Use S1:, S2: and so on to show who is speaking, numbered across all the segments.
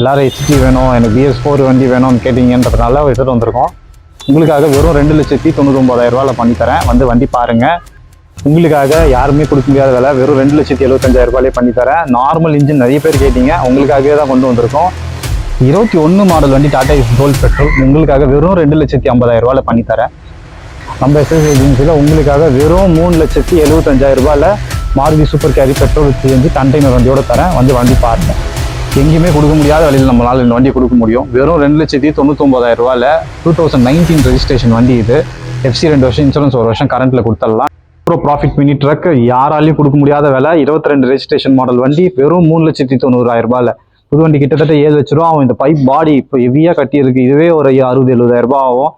S1: எல்லாரும் ஹெச்டி வேணும் எனக்கு பிஎஸ் ஃபோர் வண்டி வேணும்னு கேட்டிங்கன்றதுனால எடுத்துகிட்டு வந்திருக்கோம் உங்களுக்காக வெறும் ரெண்டு லட்சத்தி தொண்ணூத்தொம்பதாயிரம் ரூபாயில் பண்ணி வந்து வண்டி பாருங்கள் உங்களுக்காக யாருமே கொடுக்க முடியாத வேலை வெறும் ரெண்டு லட்சத்தி எழுபத்தஞ்சாயிரம் ரூபாயிலே பண்ணி தரேன் நார்மல் இன்ஜின் நிறைய பேர் கேட்டீங்க. உங்களுக்காகவே தான் கொண்டு வந்திருக்கோம். இருபத்தி ஒன்று மாடல் வண்டி டாடா இஸ் கோல்ட் பெட்ரோல் உங்களுக்காக வெறும் ரெண்டு லட்சத்தி ஐம்பதாயிரம் ரூபாயில் பண்ணி தரேன் நம்ம எஸ்எஸ் ஏஜென்சியில் உங்களுக்காக வெறும் மூணு லட்சத்தி எழுபத்தஞ்சாயிரம் ரூபாயில் மாருதி சூப்பர் கேரி பெட்ரோல் செஞ்சு கண்டெய்னர் வண்டியோட தரேன். வந்து வண்டி பாருங்கள் எங்கேயுமே கொடுக்க முடியாத வழியில் நம்மளால் இந்த வண்டி கொடுக்க முடியும். வெறும் ரெண்டு லட்சத்தி தொண்ணூத்தொம்பதாயிரம் ரூபாயில் டூ தௌசண்ட் நைன்டீன் ரெஜிஸ்ட்ரேஷன் வண்டி இது. எஃப்சி ரெண்டு வருஷம் இன்சூரன்ஸ் ஒரு வருஷம் கரண்ட்டில் கொடுத்துடலாம். ப்ரோ ப்ராஃபிட் மினி ட்ரக் யாராலையும் கொடுக்க முடியாத விலை. இருபத்தி ரெண்டு ரெஜிஸ்ட்ரேஷன் மாடல் வண்டி வெறும் மூணு லட்சத்தி தொண்ணூறாயிரம் ரூபாயில். புது வண்டி கிட்டத்தட்ட ஏழு லட்ச ரூபா ஆகும். இந்த பைப் பாடி இப்போ ஹெவியாக கட்டியிருக்கு. இதுவே ஒரு அறுபது எழுபதாயிரம் ரூபாய் ஆகும்.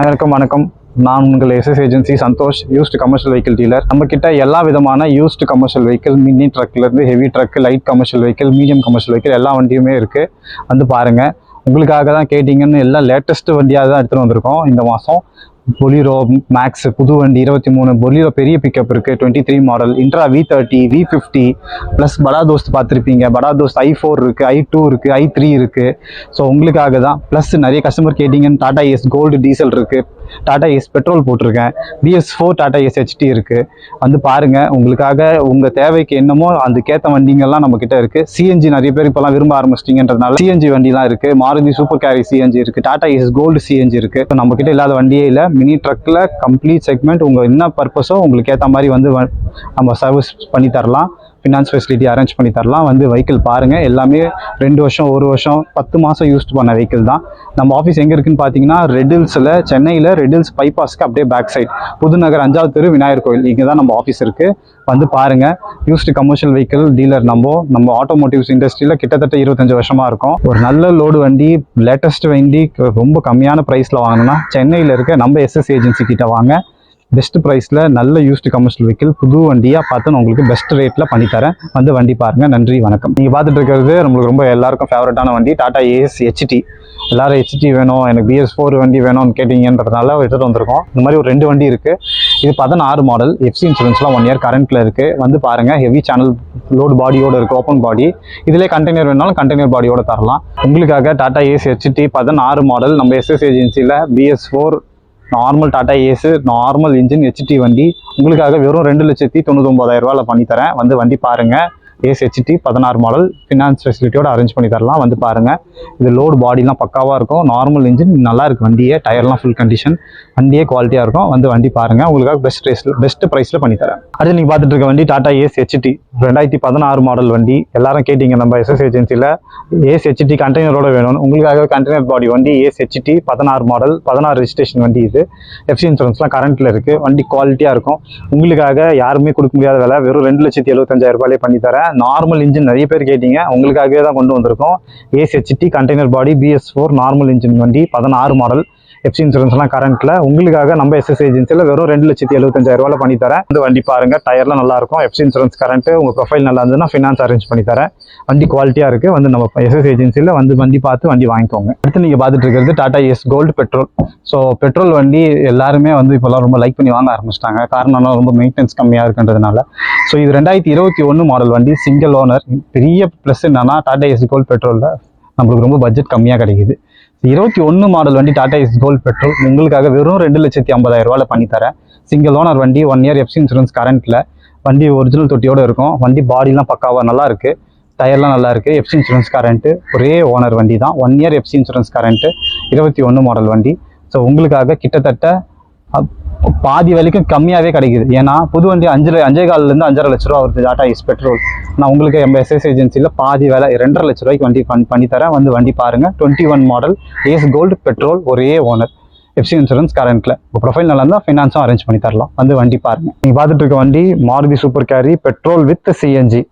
S1: வணக்கம் வணக்கம். நான் உங்கள் SS agency Santosh used commercial vehicle dealer நம்ம கிட்ட எல்லா விதமான used commercial vehicle mini ட்ரக்லேருந்து heavy truck light commercial vehicle medium commercial vehicle எல்லா வண்டியுமே இருக்குது வந்து பாருங்கள் உங்களுக்காக தான் கேட்டிங்கன்னு எல்லாம் லேட்டஸ்ட் வண்டியாக தான் எடுத்துகிட்டு வந்திருக்கோம் இந்த மாதம் பொலிரோ மேக்ஸ் புது வண்டி இருபத்தி மூணு பொலிரோ பெரிய பிக்கப் இருக்குது twenty three model intra V thirty V fifty plus Bada Dost பார்த்துருப்பீங்க. படா தோஸ்த் ஐ ஃபோர் இருக்குது ஐ டூ இருக்குது ஐ த்ரீ இருக்குது ஸோ உங்களுக்காக தான். ப்ளஸ் நிறைய கஸ்டமர் கேட்டிங்கன்னு டாடா எஸ் கோல்டு டீசல் இருக்குது டாடா ஏஸ் பெட்ரோல் போட்டிருக்கேன். BS four Tata Ace HD இருக்குது வந்து பாருங்கள் உங்களுக்காக உங்கள் தேவைக்கு என்னமோ அதுக்கேற்ற வண்டிங்கெல்லாம் நம்மக்கிட்ட இருக்குது சிஎன்ஜி நிறைய பேர் இப்போலாம் விரும்ப ஆரம்பிச்சிட்டிங்கன்றதுனால சிஎன்ஜி வண்டிலாம் இருக்குது மாருதி சூப்பர் கேரி சிஎன்ஜி இருக்குது டாடா ஏஸ் கோல்டு சிஎன்ஜி இருக்குது இப்போ நம்மக்கிட்ட இல்லாத வண்டியே இல்லை. மினி ட்ரக்கில் கம்ப்ளீட் செக்மெண்ட் உங்கள் என்ன பர்பஸோ உங்களுக்கு ஏற்ற மாதிரி வந்து நம்ம சர்வீஸ் பண்ணி தரலாம். ஃபினான்ஸ் ஃபெசிலிட்டி அரேஞ்ச் பண்ணி தரலாம். வந்து வெஹிக்கிள் பாருங்கள் எல்லாமே ரெண்டு வருஷம் ஒரு வருஷம் பத்து மாதம் யூஸ் பண்ண வெஹிக்கிள் தான். நம்ம ஆஃபீஸ் எங்கே இருக்குன்னு பார்த்தீங்கன்னா ரெடில்ஸில் சென்னையில் ரெடில்ஸ் பைபாஸ்க்கு அப்படியே பேக் சைட் புதுநகர் அஞ்சாவது தெரு விநாயகர் கோயில். இங்கே தான் நம்ம ஆஃபீஸ் இருக்குது வந்து பாருங்கள் யூஸ்டு கமர்ஷியல் வெஹிக்கிள் டீலர் நம்ம நம்ம ஆட்டோமோட்டிவ்ஸ் இண்டஸ்ட்ரியில் கிட்டத்தட்ட இருபத்தஞ்சு வருஷமாக இருக்கும். ஒரு நல்ல லோடு வண்டி லேட்டஸ்ட் வண்டி ரொம்ப கம்மியான ப்ரைஸில் வாங்கினா சென்னையில் இருக்க நம்ம எஸ்எஸ் ஏஜென்சி கிட்ட வாங்க. பெஸ்ட் ப்ரைஸில் நல்ல யூஸ்டு கமர்ஷியல் வெஹிக்கிள் புது வண்டியாக பார்த்து நான் உங்களுக்கு பெஸ்ட் ரேட்டில் பண்ணித்தரேன். வந்து வண்டி பாருங்கள் நன்றி வணக்கம். நீங்கள் பார்த்துட்டு இருக்கிறது நம்மளுக்கு ரொம்ப எல்லாருக்கும் ஃபேவரட்டான வண்டி டாடா ஏஎஸ் ஹெச்டி எல்லாரும் ஹெச்டி வேணும் எனக்கு பிஎஸ் ஃபோர் வண்டி வேணும்னு கேட்டிங்கன்றதுனால எடுத்துகிட்டு வந்திருக்கோம் இந்த மாதிரி ஒரு ரெண்டு வண்டி இருக்குது இது பதினாறு மாடல் எஃப்சி இன்சூரன்ஸ்லாம் ஒன் இயர் கரண்ட்டில் இருக்குது வந்து பாருங்கள் ஹெவி சேனல் லோடு பாடியோடு இருக்குது ஓப்பன் பாடி இதிலே கண்டெய்னர் வேணாலும் கண்டெய்னர் பாடியோட தரலாம். உங்களுக்காக டாடா ஏஎஸ் ஹெச்டி பதினாறு மாடல் நம்ம எஸ்எஸ் ஏஜென்சியில் BS four normal Tata Ace normal engine HD வண்டி. உங்களுக்காக வெறும் ரெண்டு லட்சத்தி தொண்ணூத்தொம்பதாயிரம் ரூபாயில் வந்து வண்டி பாருங்கள் ஏஸ் பதினாறு மாடல் ஃபினான்ஸ் ஃபெசிலிட்டியோட அரேஞ்ச் பண்ணி தரலாம். வந்து பாருங்கள் இது லோடு பாடிலாம் பக்காவாக இருக்கும். நார்மல் இன்ஜின் நல்லா இருக்குது வண்டியே டயர்லாம் ஃபுல் கண்டிஷன் வண்டியே குவாலிட்டியாக இருக்கும். வந்து வண்டி பாருங்கள் உங்களுக்காக பெஸ்ட் ரேஸில் பெஸ்ட் ப்ரைஸில் பண்ணி தரேன். அடுத்து நீங்கள் பார்த்துட்டு இருக்க வண்டி டாடா ஏஸ் ஹெச்டி ரெண்டாயிரத்தி பதினாறு மாடல் வண்டி. எல்லாரும் கேட்டிங்க நம்ம எஸ்எஸ் ஏஜென்சியில் ஏஸ் கண்டெய்னரோட வேணும்னு. உங்களுக்காக கண்டெய்னர் பாடி வண்டி ஏஸ் பதினாறு மாடல் பதினாறு ரெஜிஸ்ட்ரேஷன் வண்டி இது. எஃப்சி இன்சூரன்ஸ்லாம் கரண்ட்டில் இருக்குது வண்டி குவாலிட்டியாக இருக்கும். உங்களுக்காக யாருமே கொடுக்க முடியாத விலை. வெறும் ரெண்டு லட்சத்தி எழுபத்தஞ்சாயிரம் ரூபாயிலே பண்ணி தரேன். நார்மல் இன்ஜின் நிறைய பேர் கேட்டீங்க. உங்களுக்காகவே தான் கொண்டு வந்திருக்கோம். Ace HD container body BS four normal engine வண்டி பதினாறு மாடல் எஃப்சி இன்சூரன்ஸ்லாம் கரண்ட்டில் உங்களுக்காக நம்ம எஸ்எஸ் ஏஜென்சியில் வெறும் ரெண்டு லட்சத்தி எழுபத்தஞ்சாயிரம் பண்ணி தரேன். இந்த வண்டி பாருங்கள் டயர்லாம் நல்லா இருக்கும் எஃப்சி இன்சூரன்ஸ் கரண்ட்டு உங்கள் ப்ரொஃபைல் நல்லா இருந்ததுன்னா ஃபினான்ஸ் அரேஞ்ச் பண்ணி தரேன். வண்டி குவாலிட்டியாக இருக்குது வந்து நம்ம எஸ்எஸ் ஏஜென்சியில் வந்து வண்டி பார்த்து வண்டி வாங்கிக்கோங்க. அடுத்து நீங்கள் பார்த்துட்டு இருக்கிறது Tata Ace gold petrol so petrol வண்டி எல்லாருமே வந்து இப்போல்லாம் ரொம்ப லைக் பண்ணி வாங்க ஆரம்பிச்சிட்டாங்க. காரணம் ரொம்ப மெயின்டெனன்ஸ் கம்மியாக இருக்குன்றதுனால. ஸோ இது ரெண்டாயிரத்தி இருபத்தி ஒன்று மாடல் வண்டி சிங்கிள் ஓனர் பெரிய ப்ளஸ் என்னன்னா டாடா எஸ் கோல்டு பெட்ரோலில் நம்மளுக்கு ரொம்ப பட்ஜெட் கம்மியாக கிடைக்குது. இருபத்தி ஒன்று மாடல் வண்டி டாடா இஸ் கோல்ட் பெட்ரோல் உங்களுக்காக வெறும் ரெண்டு லட்சத்தி ஐம்பதாயிரம் ரூபாயில் பண்ணித்தரேன் சிங்கிள் ஓனர் வண்டி ஒன் இயர் எஃப்சி இன்சூரன்ஸ் கரண்ட்டில் வண்டி ஒரிஜினல் தொட்டியோட இருக்கும். வண்டி பாடிலாம் பக்காவாக நல்லா இருக்குது டயர்லாம் நல்லா இருக்குது எஃப்சி இன்சூரன்ஸ் கரண்ட்டு ஒரே ஓனர் வண்டி தான். One year FC insurance current இருபத்தி ஒன்று மாடல் வண்டி. ஸோ உங்களுக்காக கிட்டத்தட்ட அப்- பாதி விலைக்கும் கம்மியாகவே கிடைக்குது. ஏன்னா புது வண்டி அஞ்சு ல- அஞ்சே காலிலேருந்து அஞ்சரை லட்ச ரூபா வருது டாடா இஸ் பெட்ரோல் நான் உங்களுக்கு எம்ப எஸ்எஸ் ஏஜென்சியில் பாதி வேலை ரெண்டரை லட்ச ரூபாய்க்கு வண்டி பண்ணி பண்ணி தரேன். வந்து வண்டி பாருங்கள் twenty one model Ace gold petrol ஒரே ஓனர் எஃப்சி இன்சூரன்ஸ் கரண்ட்டில் உங்கள் ப்ரொஃபைல் நல்லா இருந்தால் ஃபினான்ஸும் அரேஞ்ச் பண்ணி தரலாம். வந்து வண்டி பாருங்கள் நீங்கள் பார்த்துட்டு இருக்க வண்டி Maruti super carry petrol with CNG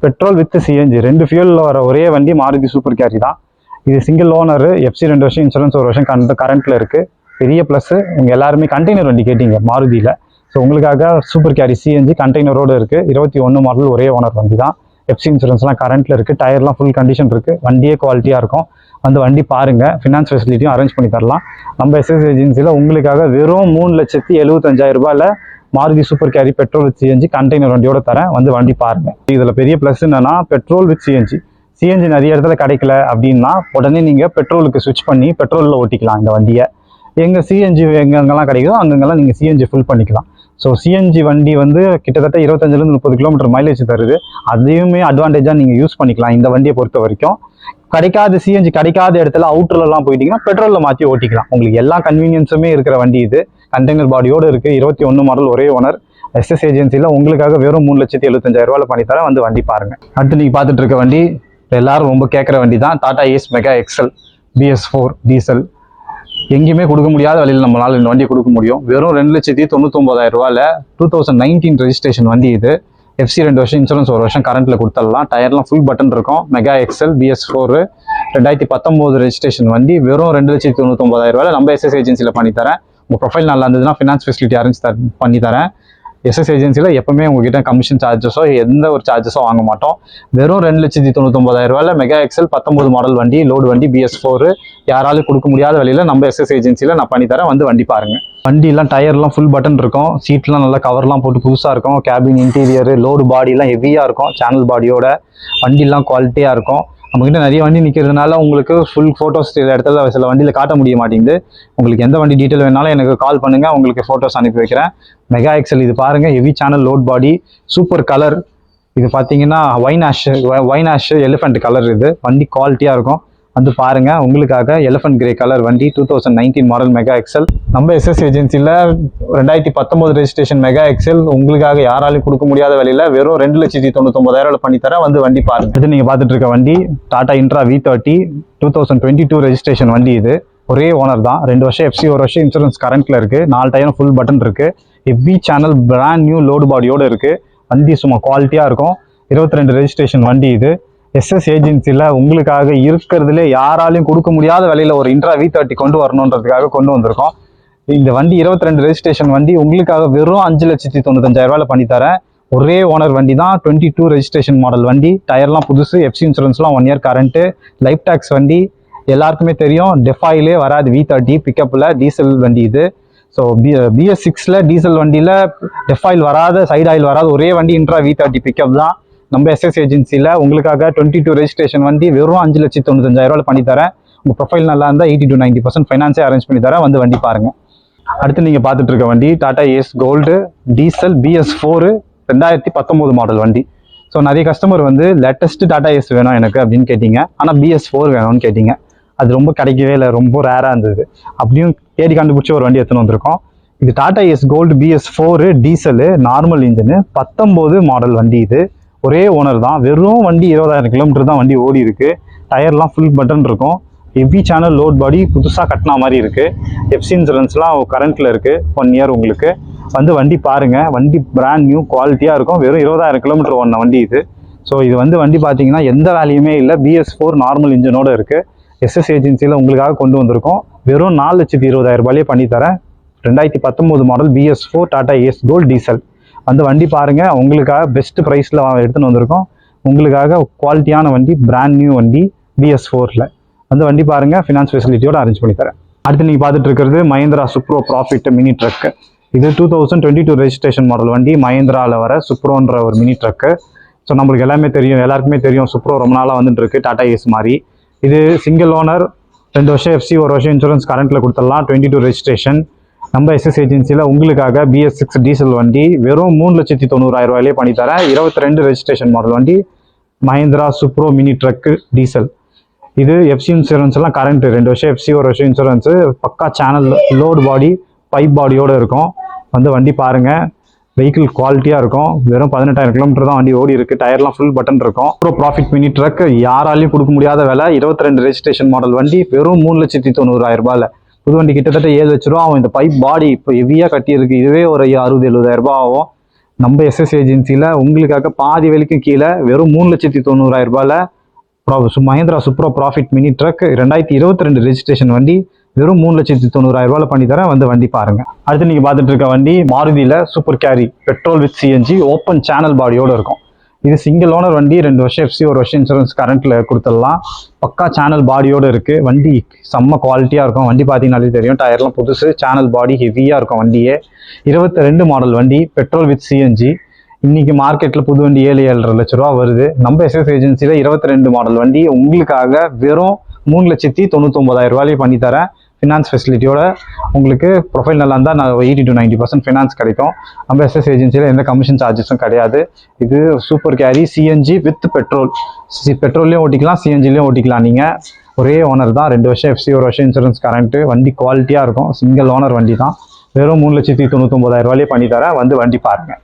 S1: petrol with CNG ரெண்டு ஃபியூலில் வர ஒரே வண்டி மாருதி சூப்பர் கேரி தான். இது சிங்கிள் ஓனர் எஃப்சி ரெண்டு வருஷம் இன்சூரன்ஸ் ஒரு வருஷம் கரண்ட் கரண்ட்டில் இருக்குது பெரிய ப்ளஸ்ஸு உங்கள் எல்லாருமே கண்டெய்னர் வண்டி கேட்டீங்க மாருதியில். ஸோ உங்களுக்காக சூப்பர் கேரி சிஎன்ஜி கண்டெய்னரோடு இருக்குது இருபத்தி ஒன்று மாடல் ஒரே ஓனர் வண்டி தான் எஃப்சி இன்சூரன்ஸ்லாம் கரண்ட்டில் இருக்குது டயர்லாம் ஃபுல் கண்டிஷன் இருக்குது வண்டியே குவாலிட்டியாக இருக்கும். வந்து வண்டி பாருங்கள் ஃபினான்ஸ் ஃபெசிலிட்டியும் அரேஞ்ச் பண்ணி தரலாம். நம்ம எஸ்எஸ் ஏஜென்சியில் உங்களுக்காக வெறும் மூணு லட்சத்தி எழுபத்தஞ்சாயிரம் ரூபாயில் Maruti super carry petrol with CNG container வண்டியோட தரேன். வந்து வண்டி பாருங்கள் இதில் பெரிய ப்ளஸ் என்னன்னா பெட்ரோல் வித் சிஎன்ஜி சிஎன்ஜி நிறைய இடத்துல கிடைக்கல அப்படின்னா உடனே நீங்கள் பெட்ரோலுக்கு சுவிச் பண்ணி பெட்ரோலில் ஓட்டிக்கலாம் இந்த வண்டியை. எங்கே சிஎன்ஜி எங்கெங்கெல்லாம் கிடைக்குதோ அங்கங்கெல்லாம் நீங்கள் சிஎன்ஜி ஃபில் பண்ணிக்கலாம். ஸோ சிஎன்ஜி வண்டி வந்து கிட்டத்தட்ட இருபத்தஞ்சிலேருந்து முப்பது கிலோமீட்டர் மைலேஜ் தருது. அதையுமே அட்வான்டேஜாக நீங்கள் யூஸ் பண்ணிக்கலாம் இந்த வண்டியை பொறுத்த வரைக்கும். கிடைக்காத சிஎன்ஜி கிடைக்காத இடத்துல அவுட்டர்லலாம் போயிட்டீங்கன்னா பெட்ரோலில் மாற்றி ஓட்டிக்கலாம். உங்களுக்கு எல்லா கன்வீனியன்ஸுமே இருக்கிற வண்டி இது. கண்டெய்னர் பாடியோடு இருக்குது இருபத்தி ஒன்று மாடல் ஒரே ஓனர் எஸ்எஸ் ஏஜென்சியில் உங்களுக்காக வெறும் மூணு லட்சத்தி எழுபத்தஞ்சாயிரம் ரூபாயில் பண்ணி வந்து வண்டி பாருங்க. அடுத்து நீங்கள் பார்த்துட்டு இருக்க வண்டி எல்லாரும் ரொம்ப கேட்குற வண்டி தான் Tata Ace mega XL BS four diesel எங்கேயுமே கொடுக்க முடியாத வழியில் நம்மளால் இந்த வண்டியை கொடுக்க முடியும். வெறும் ரெண்டு லட்சத்தி தொண்ணூத்தொம்பதாயிரம் ரூபாயில் டூ தௌசண்ட் நைன்டீன் ரெஜிஸ்ட்ரேஷன் வண்டி இது. எஃப்சி ரெண்டு வருஷம் இன்சூரன்ஸ் ஒரு வருஷம் கரண்ட்டில் கொடுத்துடலாம். டயர்லாம் ஃபுல் பட்டன் இருக்கும். மெகா எக்ஸல் பிஎஸ் ஃபோரு ரெண்டாயிரத்தி பத்தொம்போது ரெஜிஸ்ட்ரேஷன் வண்டி. வெறும் ரெண்டு லட்சத்தி தொண்ணூத்தொம்பதாயிரம் ரூபாயில நம்ம எஸ்எஸ் ஏஜென்சியில் பண்ணித்தரேன். உங்கள் ப்ரொஃபைல் நல்லா இருந்ததுன்னா ஃபினான்ஸ் ஃபெசிலிட்டி அரேஞ்ச் த பண்ணி தரேன். எஸ்எஸ் ஏஜென்சியில் எப்பவுமே உங்ககிட்ட கமிஷன் சார்ஜஸோ எந்த ஒரு சார்ஜஸோ வாங்க மாட்டோம். வெறும் ரெண்டு லட்சத்தி தொண்ணூத்தொம்பதாயிரம் ரூபாயில மெகா எக்ஸல் பத்தொம்பது மாடல் வண்டி லோடு வண்டி பிஎஸ் ஃபோர் யாராலும் கொடுக்க முடியாத வழியில் நம்ம எஸ்எஸ் ஏஜென்சியில் நான் பண்ணித்தரேன் வந்து வண்டி பாருங்கள் வண்டிலாம் டயர்லாம் ஃபுல் பட்டன் இருக்கும். சீட்லாம் நல்லா கவர்லாம் போட்டு புதுசாக இருக்கும். கேபின் இன்டீரியர் லோடு பாடிலாம் ஹெவியாக இருக்கும். சேனல் பாடியோட வண்டிலாம் குவாலிட்டியாக இருக்கும். நம்மகிட்ட நிறைய வண்டி நிற்கிறதுனால உங்களுக்கு ஃபுல் ஃபோட்டோஸ் சில இடத்துல சில வண்டியில் காட்ட முடிய மாட்டேங்குது. உங்களுக்கு எந்த வண்டி டீட்டெயில் வேணாலும் எனக்கு கால் பண்ணுங்கள் உங்களுக்கு ஃபோட்டோஸ் அனுப்பி வைக்கிறேன். மெகா எக்ஸல் இது பாருங்கள் heavy channel load body super colour இது பார்த்தீங்கன்னா wine ash wine ash elephant colour இது. வண்டி குவாலிட்டியாக இருக்கும். வந்து பாருங்க உங்களுக்காக எலஃபன்ட் கிரே கலர் வண்டி two thousand nineteen model mega XL நம்ம எஸ்எஸ் ஏஜென்சியில் ரெண்டாயிரத்தி பத்தொம்போது ரெஜிஸ்ட்ரேஷன் மெகா எக்ஸல் உங்களுக்காக யாராலையும் கொடுக்க முடியாத வழியில் வெறும் ரெண்டு லட்சத்தி தொண்ணூத்தொம்பதாயிரம் பண்ணித்தரேன் வந்து வண்டி பாருங்க. இது நீங்கள் பார்த்துட்டு இருக்க வண்டி Tata intra V thirty two thousand twenty two registration வண்டி இது. ஒரே ஓனர் தான். ரெண்டு வருஷம் எஃப்சி ஒரு வருஷம் இன்சூரன்ஸ் கரண்ட்டில் இருக்குது நாலு டயரும் ஃபுல் பட்டன் இருக்குது heavy channel brand new load பாடியோடு இருக்குது வண்டி சும்மா குவாலிட்டியாக இருக்கும். இருபத்தி ரெண்டு ரெஜிஸ்ட்ரேஷன் வண்டி இது. எஸ்எஸ் ஏஜென்சியில் உங்களுக்காக இருக்கிறதுலே யாராலையும் கொடுக்க முடியாத விலையில் ஒரு இன்ட்ரா வி தேர்ட்டி கொண்டு வரணுன்றதுக்காக கொண்டு வந்திருக்கோம். இந்த வண்டி இருபத்தி ரெண்டு ரெஜிஸ்ட்ரேஷன் வண்டி உங்களுக்காக வெறும் அஞ்சு லட்சத்தி தொண்ணூத்தஞ்சாயிரம் பண்ணித்தரேன் பண்ணி தரேன். ஒரே ஓனர் வண்டி தான் டுவெண்ட்டி டூ ரெஜிஸ்ட்ரேஷன் மாடல் வண்டி டயர்லாம் புதுசு FC இன்சூரன்ஸ்லாம் one year current life tax வண்டி எல்லாருக்குமே தெரியும். டெஃபாயிலே வராது வி தேர்ட்டி பிக்கப்பில் டீசல் வண்டி இது. ஸோ பி பிஎஸ் சிக்ஸில் டீசல் வண்டியில் டெஃபாயில் வராத சைடு ஆயில் வராது ஒரே வண்டி இன்ட்ரா வி தேர்ட்டி பிக்கப் தான். நம்ம எஸ்எஸ் ஏஜென்சியில் உங்களுக்காக டுவெண்ட்டி டூ ரெஜிஸ்ட்ரேஷன் வண்டி வெறும் அஞ்சு லட்சத்தி தொண்ணூத்தஞ்சாயிரம் ரூபாய் பண்ணி தரேன். உங்கள் ப்ரொஃபைல் நல்லா இருந்தால் எயிட்டி டு நைன்ட்டி பர்சன்ட் ஃபைனான்ஸே அரேஞ்ச் பண்ணி தரேன். வந்து வண்டி பாருங்கள் அடுத்து நீங்கள் பார்த்துட்டு இருக்க வண்டி Tata Ace gold diesel BS four ரெண்டாயிரத்தி பத்தொம்போது மாடல் வண்டி. ஸோ நிறைய கஸ்டமர் வந்து லேட்டஸ்ட் டாடா ஏஸ் வேணும் எனக்கு அப்படின்னு கேட்டிங்க. ஆனால் பிஎஸ் ஃபோர் வேணும்னு கேட்டிங்க. அது ரொம்ப கிடைக்கவே இல்லை. ரொம்ப ரேராக இருந்தது. அப்படியும் தேடி கண்டுபிடிச்சி ஒரு வண்டி எடுத்துன்னு வந்திருக்கோம். இது Tata Ace gold BS four diesel normal engine பத்தொம்போது மாடல் வண்டி இது. ஒரே ஓனர் தான். வெறும் வண்டி இருபதாயிரம் கிலோமீட்டர் தான் வண்டி ஓடி இருக்கு. டயர்லாம் ஃபுல் பட்டன் இருக்கும். ஹெவி சேனல் லோட் பாடி புதுசாக கட்டின மாதிரி இருக்குது எஃப்சி இன்சூரன்ஸ்லாம் கரண்ட்டில் இருக்குது ஒன் இயர் உங்களுக்கு. வந்து வண்டி பாருங்கள் வண்டி பிராண்ட் நியூ குவாலிட்டியாக இருக்கும். வெறும் இருபதாயிரம் கிலோமீட்டர் ஓடின வண்டி இது. ஸோ இது வந்து வண்டி பார்த்தீங்கன்னா எந்த வேலையுமே இல்லை. பிஎஸ் ஃபோர் நார்மல் இன்ஜினோட இருக்குது எஸ்எஸ் ஏஜென்சியில் உங்களுக்காக கொண்டு வந்திருக்கோம். வெறும் நாலு லட்சத்தி இருபதாயிரம் ரூபாயிலே பண்ணித்தரேன். ரெண்டாயிரத்தி பத்தொம்போது model BS four Tata Ace gold diesel வந்து வண்டி பாருங்கள் உங்களுக்காக பெஸ்ட் ப்ரைஸில் எடுத்துன்னு வந்திருக்கோம். உங்களுக்காக குவாலிட்டியான வண்டி பிராண்ட் நியூ வண்டி பிஎஸ் ஃபோரில் வந்து வண்டி பாருங்க. ஃபினான்ஸ் ஃபெசிலிட்டியோடு அரேஞ்ச் பண்ணி தரேன். அடுத்து நீங்கள் பார்த்துட்டு இருக்கிறது Mahindra Supro profit mini truck இது two thousand twenty two registration model வண்டி. மஹேந்திராவில் வர சுப்ரோன்ற ஒரு மினி ட்ரக்கு ஸோ நம்மளுக்கு எல்லாமே தெரியும். எல்லாருக்குமே தெரியும். சுப்ரோ ரொம்ப நாளாக வந்துட்டு இருக்கு. டாடா ஏஸ் மாதிரி. இது சிங்கிள் ஓனர் ரெண்டு வருஷம் எஃப்சி ஒரு வருஷம் இன்சூரன்ஸ் கரண்ட்டில் கொடுத்துடலாம். டுவெண்ட்டி டூ ரெஜிஸ்ட்ரேஷன் நம்ம எஸ்எஸ் ஏஜென்சியில் உங்களுக்காக பிஎஸ் சிக்ஸ் டீசல் வண்டி வெறும் மூணு லட்சத்தி தொண்ணூறாயிரம் ரூபாயிலே பண்ணித்தரேன் இருபத்தி ரெண்டு ரெஜிஸ்ட்ரேஷன் மாடல் வண்டி Mahindra Supro mini truck diesel இது எஃப்சி இன்சூரன்ஸ்லாம் கரண்ட் ரெண்டு வருஷம் எஃப்சி ஒரு வருஷம் இன்சூரன்ஸு பக்கா சேனல் லோடு பாடி பைப் பாடியோடு இருக்கும். வந்து வண்டி பாருங்கள் வெஹிக்கிள் குவாலிட்டியாக இருக்கும். வெறும் பதினெட்டாயிரம் கிலோமீட்டர் தான் வண்டி ஓடி இருக்குது டயர்லாம் ஃபுல் பட்டன் இருக்கும். ப்ரோ ப்ராஃபிட் மினி ட்ரக் யாராலையும் கொடுக்க முடியாத விலை. இருபத்தி ரெண்டு ரெஜிஸ்ட்ரேஷன் மாடல் வண்டி வெறும் மூணு லட்சத்தி தொண்ணூறாயிரம் ரூபாயில். புது வண்டி கிட்டத்தட்ட ஏழு லட்ச ரூபா ஆகும். இந்த பைப் பாடி இப்போ ஹெவியாக கட்டியிருக்கு. இதுவே ஒரு அறுபது எழுபதாயிரம் ரூபாய் ஆகும். நம்ம எஸ்எஸ் ஏஜென்சியில் உங்களுக்காக பாதி விலைக்கும் கீழே வெறும் மூணு லட்சத்தி தொண்ணூறாயிரம் ரூபாயில் Mahindra Supro profit mini truck ரெண்டாயிரத்தி இருபத்தி ரெண்டு ரெஜிஸ்ட்ரேஷன் வண்டி வெறும் மூணு லட்சத்தி தொண்ணூறாயிரம் ரூபாயில் பண்ணி தரேன். வந்து வண்டி பாருங்கள் அடுத்து நீங்கள் பார்த்துட்டு இருக்க வண்டி மாருதியில் super carry petrol with CNG open channel பாடியோடு இருக்கும். இது சிங்கிள் ஓனர் வண்டி ரெண்டு வருஷம் எஃப்சி ஒரு வருஷம் இன்சூரன்ஸ் கரண்ட்டில் கொடுத்துடலாம். பக்கா சேனல் பாடியோடு இருக்குது வண்டி செம்ம குவாலிட்டியாக இருக்கும். வண்டி பார்த்தீங்கனாலே தெரியும். டயர்லாம் புதுசு. சேனல் பாடி ஹெவியாக இருக்கும் வண்டியே. இருபத்தி ரெண்டு மாடல் வண்டி பெட்ரோல் வித் சிஎன்ஜி இன்னைக்கு மார்க்கெட்டில் புது வண்டி ஏழு ஏழரை லட்ச ரூபா வருது. நம்ம எஸ்எஸ் ஏஜென்சியில் இருபத்தி ரெண்டு மாடல் வண்டி. உங்களுக்காக வெறும் மூணு லட்சத்தி தொண்ணூத்தொம்பதாயிரம் ரூபாய் பண்ணி தரேன் ஃபினான்ஸ் ஃபெசிலிட்டியோட உங்களுக்கு ப்ரொஃபைல் நல்லா இருந்தால் நான் eighty to ninety percent finance கிடைக்கும். நம்ம எஸ்எஸ் ஏஜென்சியில் எந்த கமிஷன் சார்ஜஸும் கிடையாது. இது Super Carry CNG with petrol C பெட்ரோல்லையும் ஓட்டிக்கலாம் சிஎன்ஜிலையும் ஓட்டிக்கலாம். நீங்கள் ஒரே ஓனர் தான். ரெண்டு வருஷம் எஃப்சி ஒரு வருஷம் இன்சூரன்ஸ் கரண்ட்டு வண்டி குவாலிட்டியாக இருக்கும். சிங்கிள் ஓனர் வண்டி தான். வெறும் மூணு லட்சத்தி தொண்ணூத்தொம்பதாயிரம் ரூபாயிலே பண்ணி தரேன். வந்து வண்டி பாருங்கள்